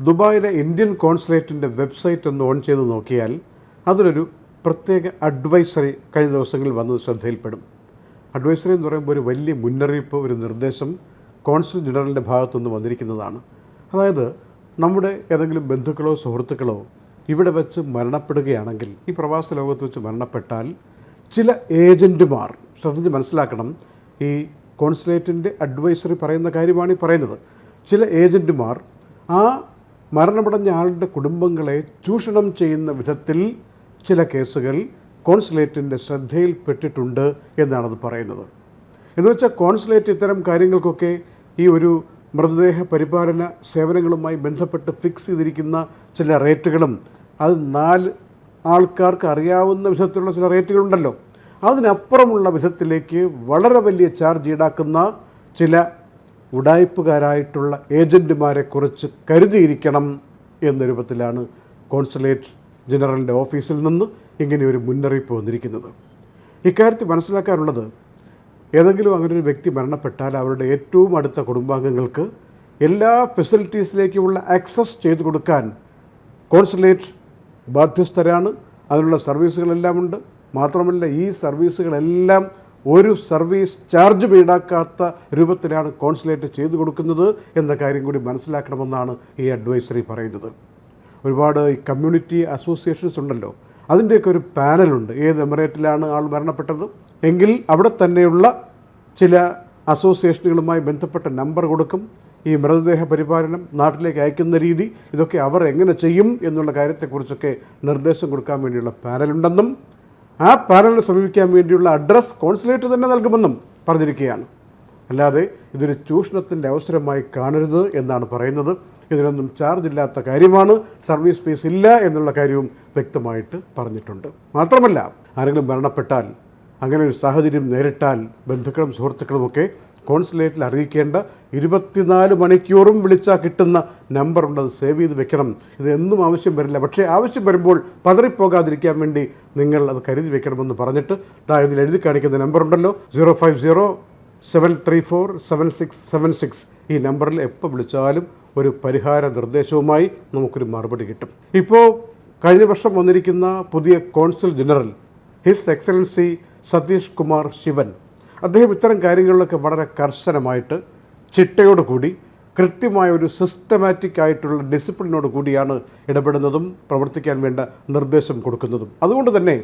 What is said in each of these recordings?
ദുബായിലെ ഇന്ത്യൻ കോൺസുലേറ്റിന്റെ വെബ്സൈറ്റ് ഒന്ന് ഓൺ ചെയ്ത് നോക്കിയാൽ അതിലൊരു പ്രത്യേക അഡ്വൈസറി കഴിഞ്ഞ ദിവസങ്ങളിൽ വന്നത് ശ്രദ്ധയിൽപ്പെടും. അഡ്വൈസറി എന്ന് പറയുമ്പോൾ ഒരു വലിയ മുന്നറിയിപ്പ് ഒരു നിർദ്ദേശം കോൺസുൽ ജനറലിന്റെ ഭാഗത്തുനിന്ന് വന്നിരിക്കുന്നതാണ്. അതായത് നമ്മുടെ ഏതെങ്കിലും ബന്ധുക്കളോ സുഹൃത്തുക്കളോ ഇവിടെ വെച്ച് മരണപ്പെടുകയാണെങ്കിൽ ഈ പ്രവാസ ലോകത്ത് വെച്ച് മരണപ്പെട്ടാൽ ചില ഏജന്റുമാർ ശ്രദ്ധിച്ച് മനസ്സിലാക്കണം ഈ കോൺസുലേറ്റിന്റെ അഡ്വൈസറി പറയുന്ന കാര്യമാണ് ഈ പറയുന്നത്. ചില ഏജന്റുമാർ ആ മരണമടഞ്ഞ ആളുടെ കുടുംബങ്ങളെ ചൂഷണം ചെയ്യുന്ന വിധത്തിൽ ചില കേസുകൾ കോൺസുലേറ്റിന്റെ ശ്രദ്ധയിൽപ്പെട്ടിട്ടുണ്ട് എന്നാണത് പറയുന്നത്. എന്നുവെച്ചാൽ കോൺസുലേറ്റ് ഇത്തരം കാര്യങ്ങൾക്കൊക്കെ ഈ ഒരു മൃതദേഹ പരിപാലന സേവനങ്ങളുമായി ബന്ധപ്പെട്ട് ഫിക്സ് ചെയ്തിരിക്കുന്ന ചില റേറ്റുകളും അത് നാല് ആൾക്കാർക്ക് അറിയാവുന്ന വിധത്തിലുള്ള ചില റേറ്റുകളുണ്ടല്ലോ. അതിനപ്പുറമുള്ള വിധത്തിലേക്ക് വളരെ വലിയ ചാർജ് ഈടാക്കുന്ന ചില ഉടായ്പുകാരായിട്ടുള്ള ഏജന്റുമാരെ കുറിച്ച് കരുതിയിരിക്കണം എന്ന രൂപത്തിലാണ് കോൺസുലേറ്റ് ജനറലിന്റെ ഓഫീസിൽ നിന്ന് ഇങ്ങനെ ഒരു മുന്നറിയിപ്പ് വന്നിരിക്കുന്നത്. ഇക്കാര്യത്തിൽ മനസ്സിലാക്കാനുള്ളത് ഏതെങ്കിലും അങ്ങനെ ഒരു വ്യക്തി മരണപ്പെട്ടാൽ അവരുടെ ഏറ്റവും അടുത്ത കുടുംബാംഗങ്ങൾക്ക് എല്ലാ ഫെസിലിറ്റീസിലേക്കുമുള്ള ആക്സസ് ചെയ്തു കൊടുക്കാൻ കോൺസുലേറ്റ് ബാധ്യസ്ഥരാണ്. അതിനുള്ള സർവീസുകളെല്ലാം ഉണ്ട് മാത്രമല്ല ഈ സർവീസുകളെല്ലാം ഒരു സർവീസ് ചാർജ് ഈടാക്കാത്ത രൂപത്തിലാണ് കോൺസുലേറ്റ് ചെയ്തു കൊടുക്കുന്നത് എന്ന കാര്യം കൂടി മനസ്സിലാക്കണമെന്നാണ് ഈ അഡ്വൈസറി പറയുന്നത്. ഒരുപാട് ഈ കമ്മ്യൂണിറ്റി അസോസിയേഷൻസ് ഉണ്ടല്ലോ അതിന്റെയൊക്കെ ഒരു പാനലുണ്ട്. ഏത് എമിറേറ്റിലാണ് ആൾ മരണപ്പെട്ടത്? എങ്കിൽ അവിടെ തന്നെയുള്ള ചില അസോസിയേഷനുകളുമായി ബന്ധപ്പെട്ട നമ്പർ കൊടുക്കും. ഈ മൃതദേഹ പരിപാലനം നാട്ടിലേക്ക് അയക്കുന്ന രീതി ഇതൊക്കെ അവർ എങ്ങനെ ചെയ്യും എന്നുള്ള കാര്യത്തെക്കുറിച്ചൊക്കെ നിർദ്ദേശം കൊടുക്കാൻ വേണ്ടിയുള്ള പാനലുണ്ടെന്നും ആ പാനലിനെ സമീപിക്കാൻ വേണ്ടിയുള്ള അഡ്രസ്സ് കോൺസുലേറ്റ് തന്നെ നൽകുമെന്നും പറഞ്ഞിരിക്കുകയാണ്. അല്ലാതെ ഇതൊരു ചൂഷണത്തിന്റെ അവസരമായി കാണരുത് എന്നാണ് പറയുന്നത്. ഇതിനൊന്നും ചാർജ് ഇല്ലാത്ത കാര്യമാണ്. സർവീസ് ഫീസ് ഇല്ല എന്നുള്ള കാര്യവും വ്യക്തമായിട്ട് പറഞ്ഞിട്ടുണ്ട്. മാത്രമല്ല ആരെങ്കിലും മരണപ്പെട്ടാൽ അങ്ങനെ ഒരു സാഹചര്യം നേരിട്ടാൽ ബന്ധുക്കളും സുഹൃത്തുക്കളുമൊക്കെ കോൺസുലേറ്റിൽ അറിയിക്കേണ്ട ഇരുപത്തിനാല് മണിക്കൂറും വിളിച്ചാൽ കിട്ടുന്ന നമ്പറുണ്ട്. അത് സേവ് ചെയ്ത് വെക്കണം. ഇത് എന്നും ആവശ്യം വരില്ല. പക്ഷേ ആവശ്യം വരുമ്പോൾ പതറിപ്പോകാതിരിക്കാൻ വേണ്ടി നിങ്ങൾ അത് കരുതി വെക്കണമെന്ന് പറഞ്ഞിട്ട് ദാ ഇതിൽ എഴുതി കാണിക്കുന്ന നമ്പറുണ്ടല്ലോ. Zero five zero seven three four seven six seven six. ഈ നമ്പറിൽ എപ്പോൾ വിളിച്ചാലും ഒരു പരിഹാര നിർദ്ദേശവുമായി നമുക്കൊരു മറുപടി കിട്ടും. ഇപ്പോൾ കഴിഞ്ഞ വർഷം വന്നിരിക്കുന്ന പുതിയ consul general his excellency Satish Kumar Sivan. അദ്ദേഹം ഇത്തരം കാര്യങ്ങളിലൊക്കെ വളരെ കർശനമായിട്ട് ചിട്ടയോട് കൂടി കൃത്യമായ ഒരു സിസ്റ്റമാറ്റിക് ആയിട്ടുള്ള ഡിസിപ്ലിനോട് കൂടിയാണ് ഇടപെടുന്നതും പ്രവർത്തിക്കാൻ വേണ്ട നിർദ്ദേശം കൊടുക്കുന്നതും. അതുകൊണ്ട് തന്നെ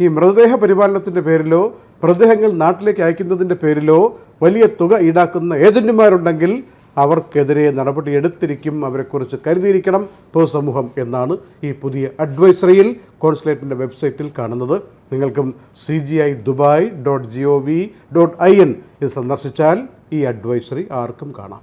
ഈ മൃതദേഹ പരിപാലനത്തിന്റെ പേരിലോ മൃതദേഹങ്ങൾ നാട്ടിലേക്ക് അയക്കുന്നതിന്റെ പേരിലോ വലിയ തുക ഈടാക്കുന്ന ഏജന്റുമാരുണ്ടെങ്കിൽ അവർക്കെതിരെ നടപടി എടുത്തിരിക്കും അവരെക്കുറിച്ച് കരുതിയിരിക്കണം. പൊതുസമൂഹം എന്നാണ് ഈ പുതിയ അഡ്വൈസറിയിൽ കോൺസുലേറ്റിന്റെ വെബ്സൈറ്റിൽ കാണുന്നത്. നിങ്ങൾക്കും C G I Dubai dot G O V dot I N ഇത് സന്ദർശിച്ചാൽ ഈ അഡ്വൈസറി ആർക്കും കാണാം.